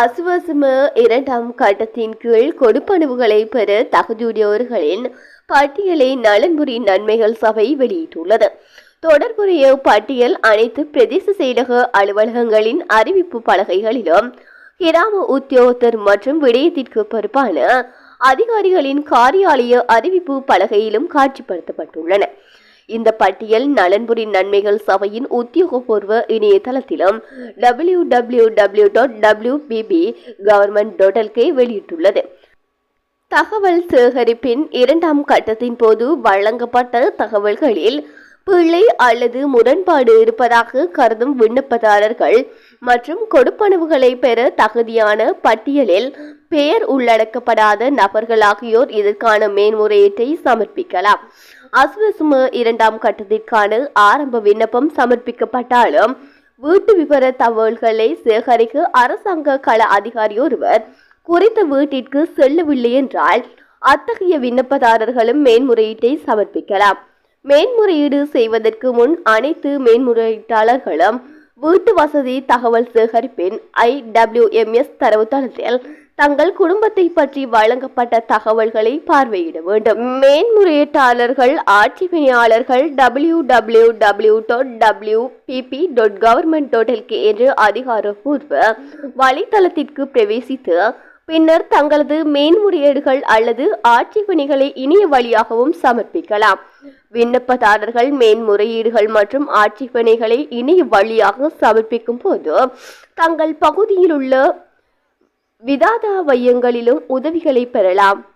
அசுவசும இரண்டாம் கட்டத்தின் கீழ் கொடுப்பனவுகளை பெற தகுதியுடையவர்களின் பட்டியலை நலன்புரி நன்மைகள் சபை வெளியிட்டுள்ளது. தொடர்புடைய பட்டியல் அனைத்து பிரதேச செயலக அலுவலகங்களின் அறிவிப்பு பலகைகளிலும் கிராம உத்தியோகத்தர் மற்றும் விடயத்திற்கு பொறுப்பான அதிகாரிகளின் காரியாலய அறிவிப்பு பலகையிலும் காட்சிப்படுத்தப்பட்டுள்ளன. இந்த பட்டியல் நலன்புரி நன்மைகள் சபையின் உத்தியோகபூர்வ இணையதளத்திலும் W W W dot W B B government dot L K வெளியிட்டுள்ளது. தகவல் சேகரிப்பின் இரண்டாம் கட்டத்தின் போது வழங்கப்பட்ட தகவல்களில் பிழை அல்லது முரண்பாடு இருப்பதாக கருதும் விண்ணப்பதாரர்கள் மற்றும் கொடுப்பனவுகளை பெற தகுதியான பட்டியலில் பெயர் உள்ளடக்கப்படாத நபர்கள் ஆகியோர் இதற்கான மேன்முறையீட்டை சமர்ப்பிக்கலாம். அஸ்வசும இரண்டாம் கட்டத்திற்கான ஆரம்ப விண்ணப்பம் சமர்ப்பிக்கப்பட்டாலும் வீட்டு விவர தகவல்களை சேகரிக்க அரசாங்க கள அதிகாரி ஒருவர் குறித்த வீட்டிற்கு செல்லவில்லை என்றால் அத்தகைய விண்ணப்பதாரர்களும் மேன்முறையீட்டை சமர்ப்பிக்கலாம். மேன்முறையீடு செய்வதற்கு முன் அனைத்து மேன்முறையீட்டாளர்களும் வீட்டு வசதி தகவல் சேகரிப்பின் ஐடபிள்யூஎம்எஸ் தரவுத்தளத்தில் தங்கள் குடும்பத்தை பற்றி வழங்கப்பட்ட தகவல்களை பார்வையிட வேண்டும். மேன்முறையீட்டாளர்கள் ஆட்சிப்பணியாளர்கள் W W W dot W B B dot government dot L K என்று அதிகாரப்பூர்வ வலைத்தளத்திற்கு பிரவேசித்து பின்னர் தங்களது மேன்முறையீடுகள் அல்லது ஆட்சி பணிகளை இணைய வழியாகவும் சமர்ப்பிக்கலாம். விண்ணப்பதாரர்கள் மேன்முறையீடுகள் மற்றும் ஆட்சி பணிகளை இணைய வழியாக சமர்ப்பிக்கும் போது தங்கள் பகுதியில் உள்ள விதாதா மையங்களிலும் உதவிகளை பெறலாம்.